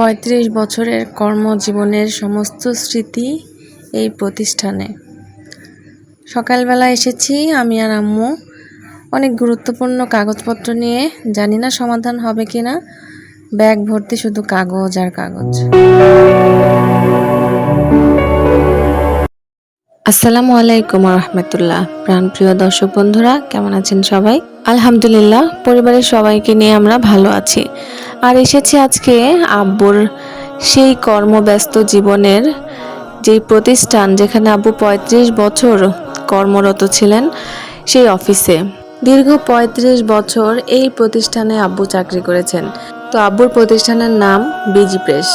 পঁয়ত্রিশ বছরের কর্মজীবনের সমস্ত স্মৃতি এই প্রতিষ্ঠানে। সকালবেলা এসেছি, আমি আর আম্মু। অনেক গুরুত্বপূর্ণ কাগজপত্র নিয়ে জানি না সমাধান হবে কি না ব্যাগ ভর্তি শুধু কাগজ আর কাগজ। আসসালামু আলাইকুম রহমতুল্লাহ প্রাণপ্রিয় দর্শক বন্ধুরা, কেমন আছেন সবাই? আলহামদুলিল্লাহ, পরিবারের সবাইকে নিয়ে আমরা ভালো আছি। আর এসেছি আজকে আব্বুর সেই কর্মব্যস্ত জীবনের যেই প্রতিষ্ঠান যেখানে আব্বু পঁয়ত্রিশ বছর কর্মরত ছিলেন, সেই অফিসে। দীর্ঘ পঁয়ত্রিশ বছর এই প্রতিষ্ঠানে আব্বু চাকরি করেছেন। তো আব্বুর প্রতিষ্ঠানের নাম বিজি প্রেস।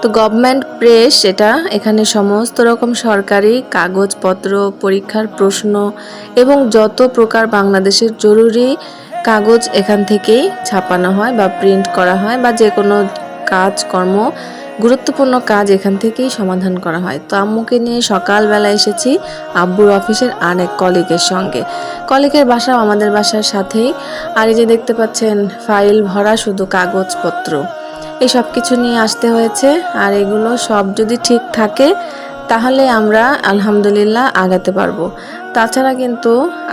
তো গভর্নমেন্ট প্রেস এটা এখানে সমস্ত রকম সরকারি কাগজপত্র, পরীক্ষার প্রশ্ন এবং যত প্রকার বাংলাদেশের জরুরি কাগজ এখান থেকেই ছাপানো হয় বা প্রিন্ট করা হয় বা যে কোনো কাজকর্ম গুরুত্বপূর্ণ কাজ এখান থেকেই সমাধান করা হয়। তো আম্মুকে নিয়ে সকালবেলা এসেছি আব্বুর অফিসের আরেক কলিগের সঙ্গে। কলিগের বাসাও আমাদের বাসার সাথেই। আর এই যে দেখতে পাচ্ছেন, ফাইল ভরা শুধু কাগজপত্র। এই সব কিছু নিয়ে আসতে হয়েছে। আর এগুলো সব যদি ঠিক থাকে, তাহলে আমরা আলহামদুলিল্লাহ আগাতে পারব। তাছাড়া কিন্তু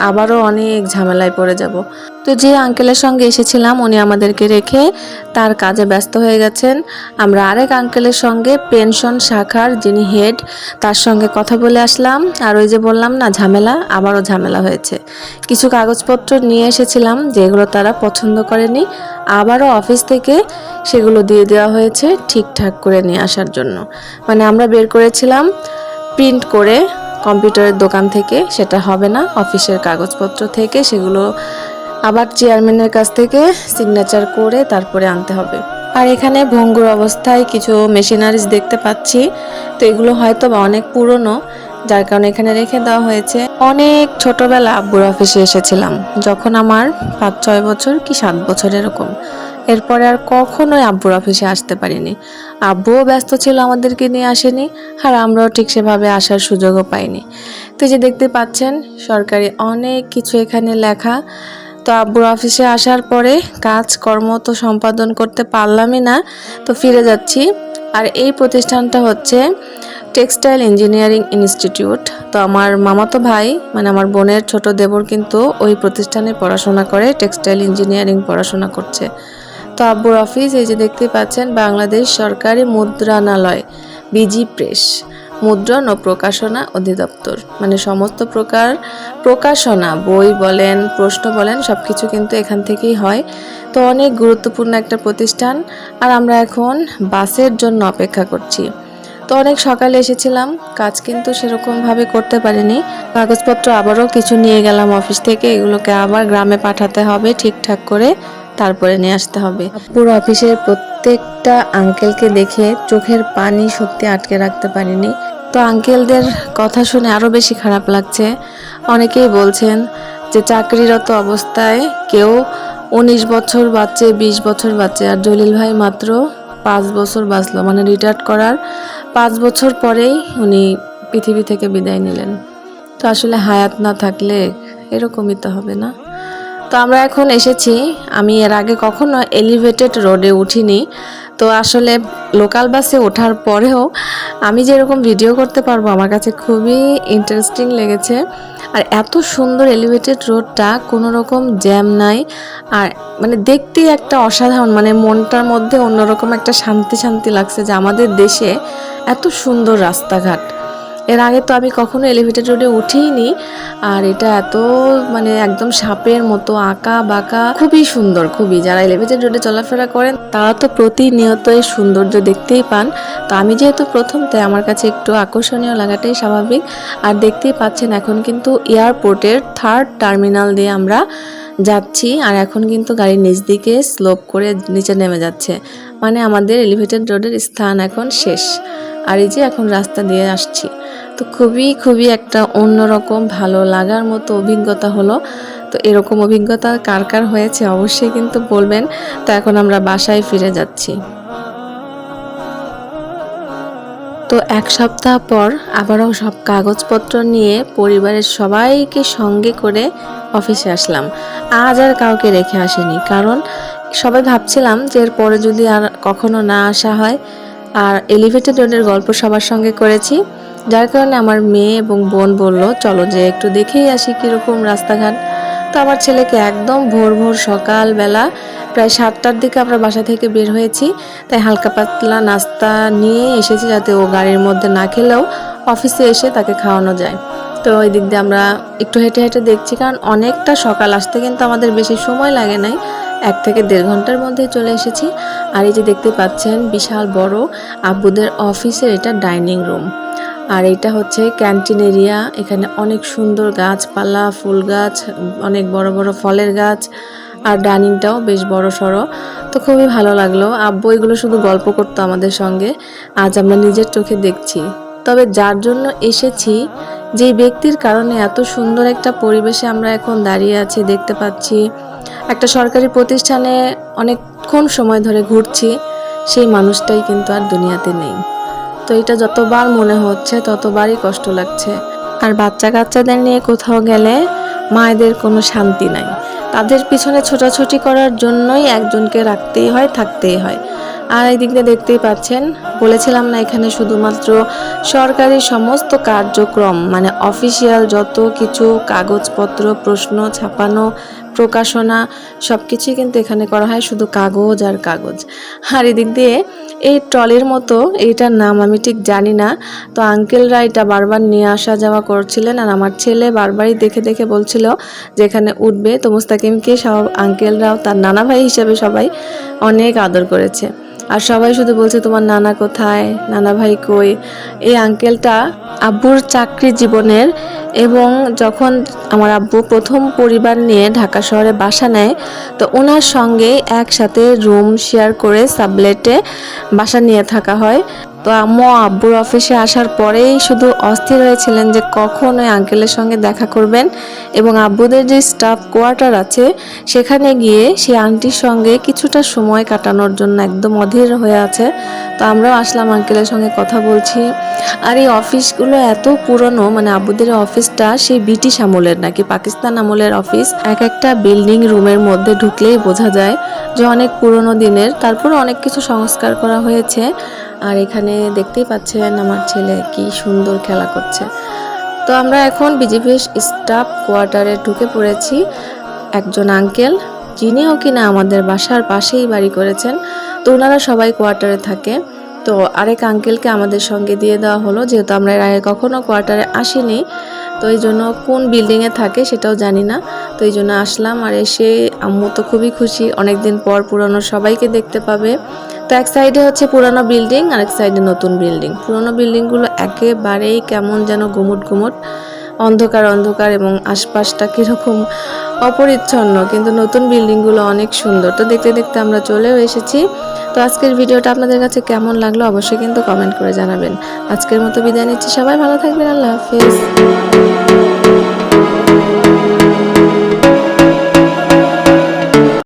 আবারও অনেক ঝামেলায় পড়ে যাব। তো যে আঙ্কেলের সঙ্গে এসেছিলাম, উনি আমাদেরকে রেখে তার কাজে ব্যস্ত হয়ে গেছেন। আমরা আরেক আঙ্কেলের সঙ্গে পেনশন শাখার যিনি হেড, তার সঙ্গে কথা বলে আসলাম। আর ওই যে বললাম না, ঝামেলা, আবারও ঝামেলা হয়েছে। কিছু কাগজপত্র নিয়ে এসেছিলাম যেগুলো তারা পছন্দ করেনি। আবারও অফিস থেকে সেগুলো দিয়ে দেওয়া হয়েছে ঠিকঠাক করে নিয়ে আসার জন্য। মানে আমরা বের করেছিলাম, প্রিন্ট করে কম্পিউটারের দোকান থেকে, সেটা হবে না, অফিসের কাগজপত্র থেকে, সেগুলো আবার চেয়ারম্যানের কাছ থেকে সিগনেচার করে তারপরে আনতে হবে। আর এখানে ভঙ্গুর অবস্থায় কিছু মেশিনারিজ দেখতে পাচ্ছি, তো এগুলো হয়তো বা অনেক পুরনো, যার কারণে এখানে রেখে দেওয়া হয়েছে। অনেক ছোটবেলা আব্বুর অফিসে এসেছিলাম, যখন আমার পাঁচ ছয় বছর কি সাত বছর এরকম। এরপরে আর কখনোই আব্বুর অফিসে আসতে পারিনি। আব্বুও ব্যস্ত ছিল আমাদেরকে নিয়ে আসেনি আর আমরাও ঠিক সেভাবে আসার সুযোগও পাইনি। তো যে দেখতে পাচ্ছেন, সরকারি অনেক কিছু এখানে লেখা। তো আব্বুর অফিসে আসার পরে কাজকর্ম তো সম্পাদন করতে পারলামই না, তো ফিরে যাচ্ছি। আর এই প্রতিষ্ঠানটা হচ্ছে টেক্সটাইল ইঞ্জিনিয়ারিং ইনস্টিটিউট। তো আমার মামাতো ভাই মানে আমার বোনের ছোট দেবর কিন্তু ওই প্রতিষ্ঠানে পড়াশোনা করে, টেক্সটাইল ইঞ্জিনিয়ারিং পড়াশোনা করছে। তো আব্বুর অফিস, এই যে দেখতে পাচ্ছেন বাংলাদেশ সরকারি মুদ্রণালয়, বিজি প্রেস, মুদ্রণ ও প্রকাশনা অধিদপ্তর। মানে সমস্ত প্রকার প্রকাশনা, বই বলেন, প্রশ্ন বলেন সব কিছু কিন্তু এখান থেকেই হয়। তো অনেক গুরুত্বপূর্ণ একটা প্রতিষ্ঠান আর আমরা এখন বাসের জন্য অপেক্ষা করছি। তো অনেক সকালে এসেছিলাম, কাজ কিন্তু সেরকমভাবে করতে পারিনি। কাগজপত্র আবারও কিছু নিয়ে গেলাম অফিস থেকে, এগুলোকে আবার গ্রামে পাঠাতে হবে ঠিকঠাক করে। তারপরে নিয়ে আসতে হবে। পুরো অফিসের প্রত্যেকটা আঙ্কেলকে দেখে চোখের পানি সত্যি আটকে রাখতে পারিনি। তো আঙ্কেলদের কথা শুনে আরও বেশি খারাপ লাগছে। অনেকেই বলছেন যে চাকরিরত অবস্থায় কেউ উনিশ বছর বাচ্চে বিশ বছর বাচ্চে আর জলিল ভাই মাত্র পাঁচ বছর বাঁচলো মানে রিটায়ার্ড করার পাঁচ বছর পরেই উনি পৃথিবী থেকে বিদায় নিলেন। তো আসলে হায়াত না থাকলে এরকমই তো হবে না। তো আমরা এখন এসেছি। আমি এর আগে কখনো এলিভেটেড রোডে উঠিনি। তো আসলে লোকাল বাসে ওঠার পরেও আমি যেরকম ভিডিও করতে পারব, আমার কাছে খুবই ইন্টারেস্টিং লেগেছে। আর এত সুন্দর এলিভেটেড রোডটা কোনো রকম জ্যাম নাই। আর মানে দেখতেই একটা অসাধারণ মানে মনটার মধ্যে অন্যরকম একটা শান্তি শান্তি লাগছে যে আমাদের দেশে এত সুন্দর রাস্তাঘাট। এর আগে তো আমি কখনো এলিভেটেড রোডে উঠিনি আর এটা এত মানে একদম সাপের মতো আঁকা বাঁকা, খুবই সুন্দর, খুবই। যারা এলিভেটেড রোডে চলাফেরা করেন, তারা তো প্রতিনিয়ত এই সৌন্দর্য দেখতেই পান। তো আমি যেহেতু প্রথম, তাই আমার কাছে একটু আকর্ষণীয় লাগাটাই স্বাভাবিক। আর দেখতেই পাচ্ছেন, এখন কিন্তু এয়ারপোর্টের থার্ড টার্মিনাল দিয়ে আমরা যাচ্ছি, আর এখন কিন্তু গাড়ির নিচ দিকে স্লোপ করে নিচে নেমে যাচ্ছে। মানে আমাদের এলিভেটেড রোডের স্থান এখন শেষ। আর এই যে এখন রাস্তা দিয়ে আসছি। তো খুবই খুবই একটা অন্যরকম ভালো লাগার মতো অভিজ্ঞতা হলো। তো এরকম অভিজ্ঞতা কার কার হয়েছে অবশ্যই কিন্তু বলবেন। তো এখন আমরা বাসায় ফিরে যাচ্ছি। তো এক সপ্তাহ পর আবারও সব কাগজপত্র নিয়ে পরিবারের সবাইকে সঙ্গে করে অফিসে আসলাম। আজ আর কাউকে রেখে আসেনি। কারণ সবাই ভাবছিলাম যে এরপরে যদি আর কখনো না আসা হয় আর এলিভেটেড রোডের গল্প সবার সঙ্গে করেছি, যার কারণে আমার মেয়ে এবং বোন বলল, চলো যে একটু দেখেই আসি কীরকম রাস্তাঘাট। তো আমার ছেলেকে একদম ভোর ভোর সকালবেলা প্রায় সাতটার দিকে আমরা বাসা থেকে বের হয়েছি, তাই হালকা পাতলা নাস্তা নিয়ে এসেছি যাতে ও গাড়ির মধ্যে না খেলেও অফিসে এসে তাকে খাওয়ানো যায়। তো ওই দিক দিয়ে আমরা একটু হেঁটে হেঁটে দেখছি, কারণ অনেকটা সকাল, আসতে কিন্তু আমাদের বেশি সময় লাগে নাই। এক থেকে দেড় ঘণ্টার মধ্যেই চলে এসেছি। আর এই যে দেখতে পাচ্ছেন, বিশাল বড় আব্বুদের অফিসের এটা ডাইনিং রুম। আর এটা হচ্ছে ক্যান্টিন এরিয়া। এখানে অনেক সুন্দর গাছপালা, ফুল গাছ, অনেক বড় বড় ফলের গাছ আর ডাইনিংটাও বেশ বড় সড়ো। তো খুবই ভালো লাগল। আব্বু এগুলো শুধু গল্প করতো আমাদের সঙ্গে। আজ আমরা নিজের চোখে দেখছি। তবে যার জন্য এসেছি যেই ব্যক্তির কারণে এত সুন্দর একটা পরিবেশে আমরা এখন দাঁড়িয়ে আছি, দেখতে পাচ্ছি। একটা সরকারি প্রতিষ্ঠানে অনেকক্ষণ সময় ধরে ঘুরছি, সেই মানুষটাই কিন্তু আর দুনিয়াতে নেই। তো এটা যতবার মনে হচ্ছে, ততবারই কষ্ট লাগছে। আর বাচ্চা কাচ্চাদের নিয়ে কোথাও গেলে মায়েদের কোনো শান্তি নাই। তাদের পিছনে ছোটাছুটি করার জন্যই একজনকে রাখতেই হয়, থাকতেই হয়। আর এই দিকটা দেখতেই পাচ্ছেন, বলেছিলাম না এখানে শুধুমাত্র সরকারি সমস্ত কার্যক্রম মানে অফিসিয়াল যত কিছু, কাগজপত্র, প্রশ্ন ছাপানো প্রকাশনা সব কিছুই কিন্তু এখানে করা হয় শুধু কাগজ আর কাগজ। আর এদিক দিয়ে এই ট্রলের মতো এইটার নাম আমি ঠিক জানি না, তো আঙ্কেলরা এটা বারবার নিয়ে আসা যাওয়া করছিলেন আর আমার ছেলে বারবারই দেখে দেখে বলছিল যে এখানে উঠবে। তো মুস্তাকিমকে সব আঙ্কেলরাও তার নানা ভাই হিসেবে সবাই অনেক আদর করেছে। আর সবাই শুধু বলছে, তোমার নানা কোথায়? নানা ভাই কই? এই আঙ্কেলটা আব্বুর চাকরি জীবনের এবং যখন আমার আব্বু প্রথম পরিবার নিয়ে ঢাকা শহরে বাসা নেয়, তো ওনার সঙ্গে একসাথে রুম শেয়ার করে সাবলেটে বাসা নিয়ে থাকা হয়। তো আম্মু, আব্বুর অফিসে আসার পরেই শুধু অস্থির হয়েছিলেন যে কখন ওই আঙ্কেলের সঙ্গে দেখা করবেন এবং আব্বুদের যে স্টাফ কোয়ার্টার আছে, সেখানে গিয়ে সেই আন্টির সঙ্গে কিছুটা সময় কাটানোর জন্য একদম অধীর হয়ে আছে। তো আমরাও আসলাম আঙ্কেলের সঙ্গে কথা বলছি। আর এই অফিসগুলো এত পুরনো মানে আব্বুদের অফিসটা সেই ব্রিটিশ আমলের নাকি পাকিস্তান আমলের অফিস, এক একটা বিল্ডিং রুমের মধ্যে ঢুকলেই বোঝা যায় যে অনেক পুরনো দিনের তারপর অনেক কিছু সংস্কার করা হয়েছে। আর এখানে দেখতেই পাচ্ছেন আমার ছেলে কি সুন্দর খেলা করছে। তো আমরা এখন বিজেপির স্টাফ কোয়ার্টারে ঢুকে পড়েছি একজন আঙ্কেল, যিনিও কিনা আমাদের বাসার পাশেই বাড়ি করেছেন। তো ওনারা সবাই কোয়ার্টারে থাকে। তো আরেক আঙ্কেলকে আমাদের সঙ্গে দিয়ে দেওয়া হলো, যেহেতু আমরা এর আগে কখনো কোয়ার্টারে আসিনি। তো এই জন্য কোন বিল্ডিংয়ে থাকে সেটাও জানি না। তো এই জন্য আসলাম আর এসে আম্মু তো খুবই খুশি। অনেকদিন পর পুরনো সবাইকে দেখতে পাবে। তো এক সাইডে হচ্ছে পুরনো বিল্ডিং আর এক সাইডে নতুন বিল্ডিং পুরনো বিল্ডিংগুলো একেবারেই কেমন যেন ঘুমুট গুমুট। অন্ধকার অন্ধকার এবং আশপাশটা কীরকম অপরিচ্ছন্ন, কিন্তু নতুন বিল্ডিংগুলো অনেক সুন্দর। তো দেখতে দেখতে আমরা চলেও এসেছি। তো আজকের ভিডিওটা আপনাদের কাছে কেমন লাগল অবশ্যই কিন্তু কমেন্ট করে জানাবেন। আজকের মতো বিদায় নিচ্ছি। সবাই ভালো থাকবেন। আল্লাহ হাফেজ।